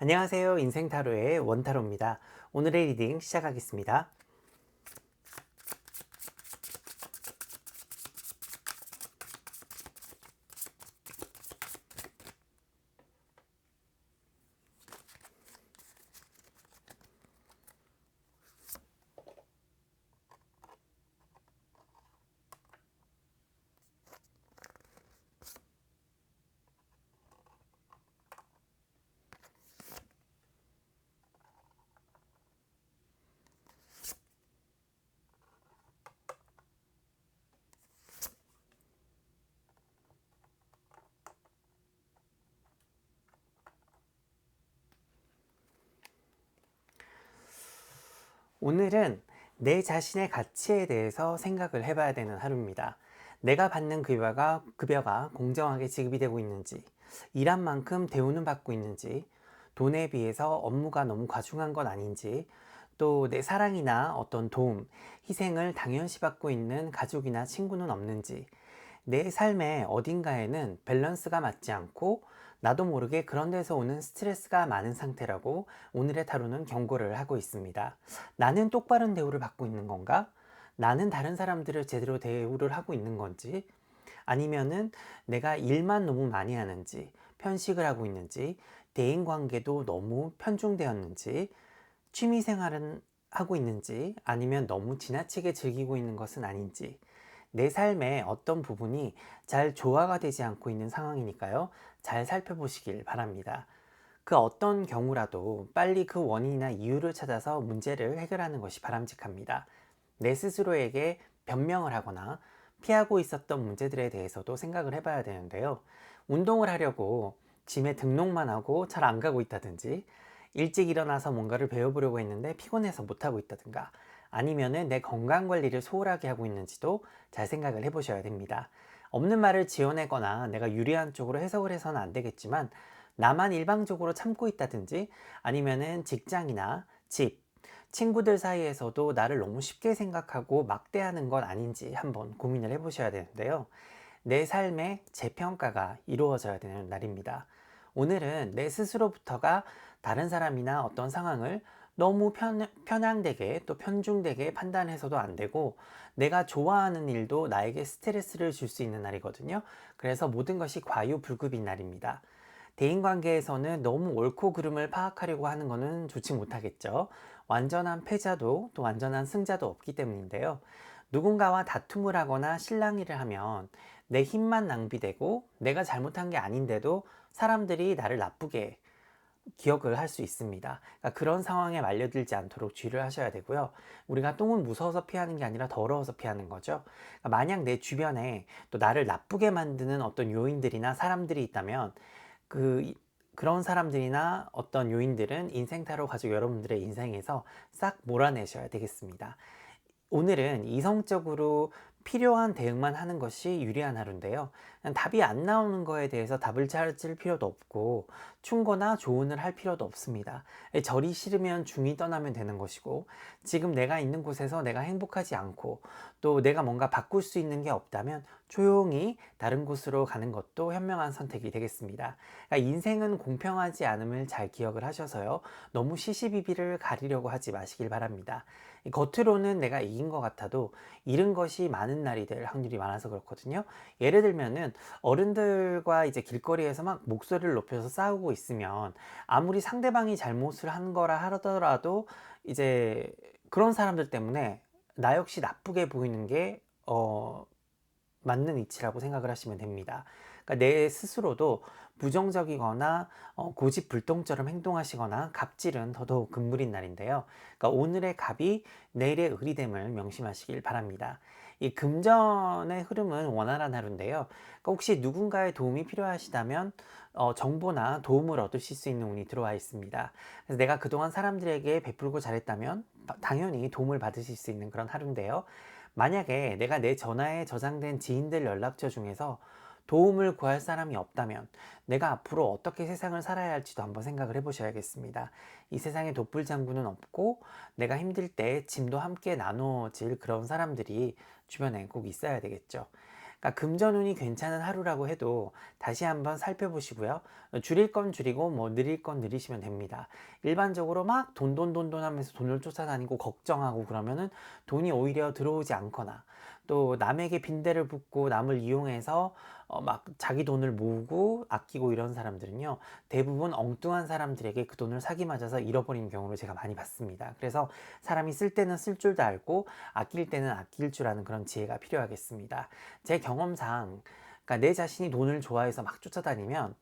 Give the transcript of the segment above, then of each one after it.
안녕하세요. 인생타로의 원타로입니다. 오늘의 리딩 시작하겠습니다. 오늘은 내 자신의 가치에 대해서 생각을 해봐야 되는 하루입니다. 내가 받는 급여가, 급여가 공정하게 지급이 되고 있는지, 일한 만큼 대우는 받고 있는지, 돈에 비해서 업무가 너무 과중한 건 아닌지, 또 내 사랑이나 어떤 도움, 희생을 당연시 받고 있는 가족이나 친구는 없는지, 내 삶의 어딘가에는 밸런스가 맞지 않고 나도 모르게 그런 데서 오는 스트레스가 많은 상태라고 오늘의 타로는 경고를 하고 있습니다. 나는 똑바른 대우를 받고 있는 건가? 나는 다른 사람들을 제대로 대우를 하고 있는 건지? 아니면은 내가 일만 너무 많이 하는지, 편식을 하고 있는지, 대인 관계도 너무 편중되었는지, 취미 생활은 하고 있는지, 아니면 너무 지나치게 즐기고 있는 것은 아닌지, 내 삶의 어떤 부분이 잘 조화가 되지 않고 있는 상황이니까요. 잘 살펴보시길 바랍니다. 그 어떤 경우라도 빨리 그 원인이나 이유를 찾아서 문제를 해결하는 것이 바람직합니다. 내 스스로에게 변명을 하거나 피하고 있었던 문제들에 대해서도 생각을 해봐야 되는데요. 운동을 하려고 짐에 등록만 하고 잘 안 가고 있다든지, 일찍 일어나서 뭔가를 배워보려고 했는데 피곤해서 못하고 있다든가, 아니면은 내 건강 관리를 소홀하게 하고 있는지도 잘 생각을 해보셔야 됩니다. 없는 말을 지어내거나 내가 유리한 쪽으로 해석을 해서는 안 되겠지만 나만 일방적으로 참고 있다든지 아니면은 직장이나 집, 친구들 사이에서도 나를 너무 쉽게 생각하고 막대하는 건 아닌지 한번 고민을 해보셔야 되는데요. 내 삶의 재평가가 이루어져야 되는 날입니다. 오늘은 내 스스로부터가 다른 사람이나 어떤 상황을 너무 편, 편향되게 또 편중되게 판단해서도 안 되고 내가 좋아하는 일도 나에게 스트레스를 줄 수 있는 날이거든요. 그래서 모든 것이 과유불급인 날입니다. 대인관계에서는 너무 옳고 그름을 파악하려고 하는 것은 좋지 못하겠죠. 완전한 패자도 또 완전한 승자도 없기 때문인데요. 누군가와 다툼을 하거나 실랑이를 하면 내 힘만 낭비되고 내가 잘못한 게 아닌데도 사람들이 나를 나쁘게 기억을 할 수 있습니다. 그러니까 그런 상황에 말려들지 않도록 주의를 하셔야 되고요. 우리가 똥은 무서워서 피하는 게 아니라 더러워서 피하는 거죠. 그러니까 만약 내 주변에 또 나를 나쁘게 만드는 어떤 요인들이나 사람들이 있다면 그 그런 사람들이나 어떤 요인들은 인생타로 가지고 여러분들의 인생에서 싹 몰아내셔야 되겠습니다. 오늘은 이성적으로 필요한 대응만 하는 것이 유리한 하루인데요. 답이 안 나오는 거에 대해서 답을 찾을 필요도 없고 충고나 조언을 할 필요도 없습니다. 절이 싫으면 중이 떠나면 되는 것이고 지금 내가 있는 곳에서 내가 행복하지 않고 또 내가 뭔가 바꿀 수 있는 게 없다면 조용히 다른 곳으로 가는 것도 현명한 선택이 되겠습니다. 그러니까 인생은 공평하지 않음을 잘 기억을 하셔서요. 너무 시시비비를 가리려고 하지 마시길 바랍니다. 겉으로는 내가 이긴 것 같아도 잃은 것이 많은 날이 될 확률이 많아서 그렇거든요. 예를 들면은 어른들과 이제 길거리에서 막 목소리를 높여서 싸우고 있으면 아무리 상대방이 잘못을 한 거라 하더라도 이제 그런 사람들 때문에 나 역시 나쁘게 보이는 게 어, 맞는 이치라고 생각을 하시면 됩니다. 그러니까 내 스스로도 부정적이거나 어, 고집불통처럼 행동하시거나 갑질은 더더욱 금물인 날인데요. 그러니까 오늘의 갑이 내일의 을이 됨을 명심하시길 바랍니다. 이 금전의 흐름은 원활한 하루인데요. 그러니까 혹시 누군가의 도움이 필요하시다면 어, 정보나 도움을 얻으실 수 있는 운이 들어와 있습니다. 그래서 내가 그동안 사람들에게 베풀고 잘했다면 당연히 도움을 받으실 수 있는 그런 하루인데요. 만약에 내가 내 전화에 저장된 지인들 연락처 중에서 도움을 구할 사람이 없다면 내가 앞으로 어떻게 세상을 살아야 할지도 한번 생각을 해보셔야겠습니다. 이 세상에 돕을 장구는 없고 내가 힘들 때 짐도 함께 나눠질 그런 사람들이 주변에 꼭 있어야 되겠죠. 그러니까 금전운이 괜찮은 하루라고 해도 다시 한번 살펴보시고요. 줄일 건 줄이고 뭐 느릴 건 느리시면 됩니다. 일반적으로 막 돈 돈 돈 돈 하면서 돈을 쫓아다니고 걱정하고 그러면은 돈이 오히려 들어오지 않거나 또 남에게 빈대를 붓고 남을 이용해서 어, 막 자기 돈을 모으고 아끼고 이런 사람들은요 대부분 엉뚱한 사람들에게 그 돈을 사기 맞아서 잃어버린 경우를 제가 많이 봤습니다. 그래서 사람이 쓸 때는 쓸 줄도 알고 아낄 때는 아낄 줄 아는 그런 지혜가 필요하겠습니다. 제 경험상 그러니까 내 자신이 돈을 좋아해서 막 쫓아다니면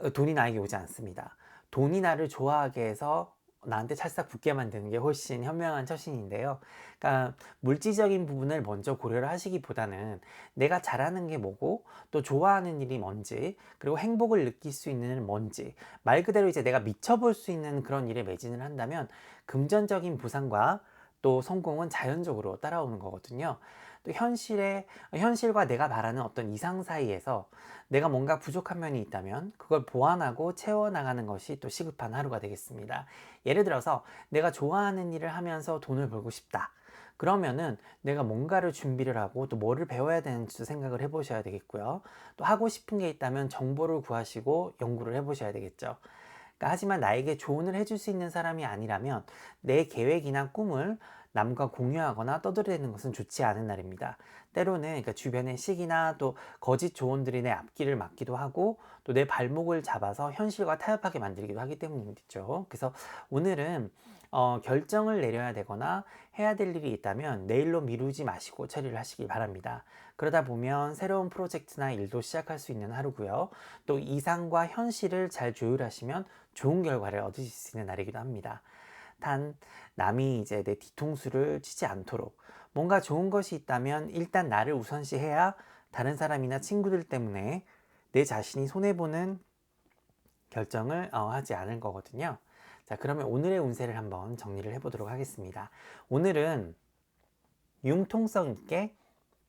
어, 돈이 나에게 오지 않습니다. 돈이 나를 좋아하게 해서 나한테 찰싹 붙게 만드는 게 훨씬 현명한 처신인데요. 그러니까 물질적인 부분을 먼저 고려를 하시기보다는 내가 잘하는 게 뭐고 또 좋아하는 일이 뭔지 그리고 행복을 느낄 수 있는 뭔지 말 그대로 이제 내가 미쳐볼 수 있는 그런 일에 매진을 한다면 금전적인 보상과 또 성공은 자연적으로 따라오는 거거든요. 또 현실에 현실과 내가 바라는 어떤 이상 사이에서 내가 뭔가 부족한 면이 있다면 그걸 보완하고 채워 나가는 것이 또 시급한 하루가 되겠습니다. 예를 들어서 내가 좋아하는 일을 하면서 돈을 벌고 싶다. 그러면은 내가 뭔가를 준비를 하고 또 뭐를 배워야 되는지도 생각을 해보셔야 되겠고요. 또 하고 싶은 게 있다면 정보를 구하시고 연구를 해보셔야 되겠죠. 그러니까 하지만 나에게 조언을 해줄 수 있는 사람이 아니라면 내 계획이나 꿈을 남과 공유하거나 떠들어대는 것은 좋지 않은 날입니다. 때로는 그러니까 주변의 시기나 또 거짓 조언들이 내 앞길을 막기도 하고 또 내 발목을 잡아서 현실과 타협하게 만들기도 하기 때문이죠. 그래서 오늘은 어, 결정을 내려야 되거나 해야 될 일이 있다면 내일로 미루지 마시고 처리를 하시길 바랍니다. 그러다 보면 새로운 프로젝트나 일도 시작할 수 있는 하루고요. 또 이상과 현실을 잘 조율하시면 좋은 결과를 얻으실 수 있는 날이기도 합니다. 단 남이 이제 내 뒤통수를 치지 않도록 뭔가 좋은 것이 있다면 일단 나를 우선시해야 다른 사람이나 친구들 때문에 내 자신이 손해보는 결정을 어, 하지 않을 거거든요. 자, 그러면 오늘의 운세를 한번 정리를 해보도록 하겠습니다. 오늘은 융통성 있게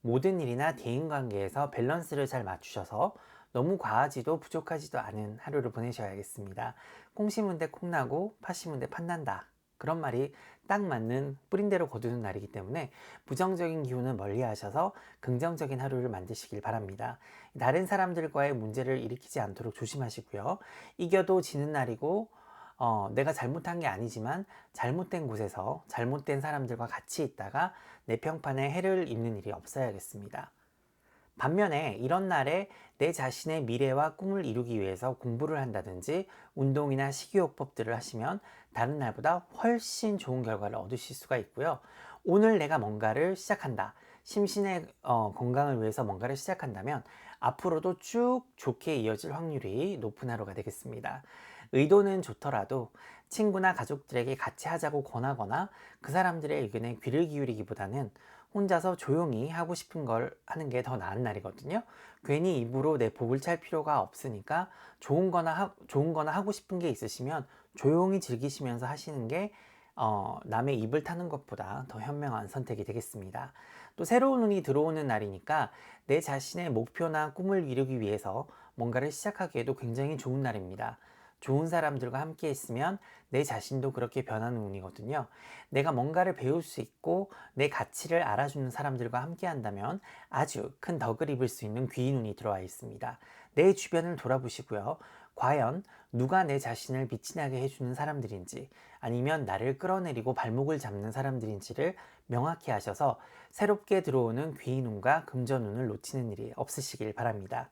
모든 일이나 대인 관계에서 밸런스를 잘 맞추셔서 너무 과하지도 부족하지도 않은 하루를 보내셔야겠습니다. 콩 심은 데 콩나고 파 심은 데 팥난다. 그런 말이 딱 맞는 뿌린 대로 거두는 날이기 때문에 부정적인 기운은 멀리 하셔서 긍정적인 하루를 만드시길 바랍니다. 다른 사람들과의 문제를 일으키지 않도록 조심하시고요. 이겨도 지는 날이고 어, 내가 잘못한 게 아니지만 잘못된 곳에서 잘못된 사람들과 같이 있다가 내 평판에 해를 입는 일이 없어야겠습니다. 반면에 이런 날에 내 자신의 미래와 꿈을 이루기 위해서 공부를 한다든지 운동이나 식이요법들을 하시면 다른 날보다 훨씬 좋은 결과를 얻으실 수가 있고요. 오늘 내가 뭔가를 시작한다. 심신의 어, 건강을 위해서 뭔가를 시작한다면 앞으로도 쭉 좋게 이어질 확률이 높은 하루가 되겠습니다. 의도는 좋더라도 친구나 가족들에게 같이 하자고 권하거나 그 사람들의 의견에 귀를 기울이기보다는 혼자서 조용히 하고 싶은 걸 하는 게 더 나은 날이거든요. 괜히 입으로 내 복을 찰 필요가 없으니까 좋은 거나, 하, 좋은 거나 하고 싶은 게 있으시면 조용히 즐기시면서 하시는 게 어, 남의 입을 타는 것보다 더 현명한 선택이 되겠습니다. 또 새로운 운이 들어오는 날이니까 내 자신의 목표나 꿈을 이루기 위해서 뭔가를 시작하기에도 굉장히 좋은 날입니다. 좋은 사람들과 함께 있으면 내 자신도 그렇게 변하는 운이거든요. 내가 뭔가를 배울 수 있고 내 가치를 알아주는 사람들과 함께 한다면 아주 큰 덕을 입을 수 있는 귀인 운이 들어와 있습니다. 내 주변을 돌아보시고요. 과연 누가 내 자신을 나게 해주는 사람들인지 아니면 나를 끌어내리고 발목을 잡는 사람들인지를 명확히 하셔서 새롭게 들어오는 귀인운과 금전운을 놓치는 일이 없으시길 바랍니다.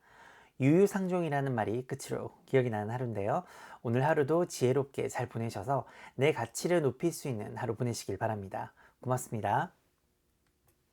유유상종이라는 말이 끝으로 기억이 나는 하루인데요. 오늘 하루도 지혜롭게 잘 보내셔서 내 가치를 높일 수 있는 하루 보내시길 바랍니다. 고맙습니다.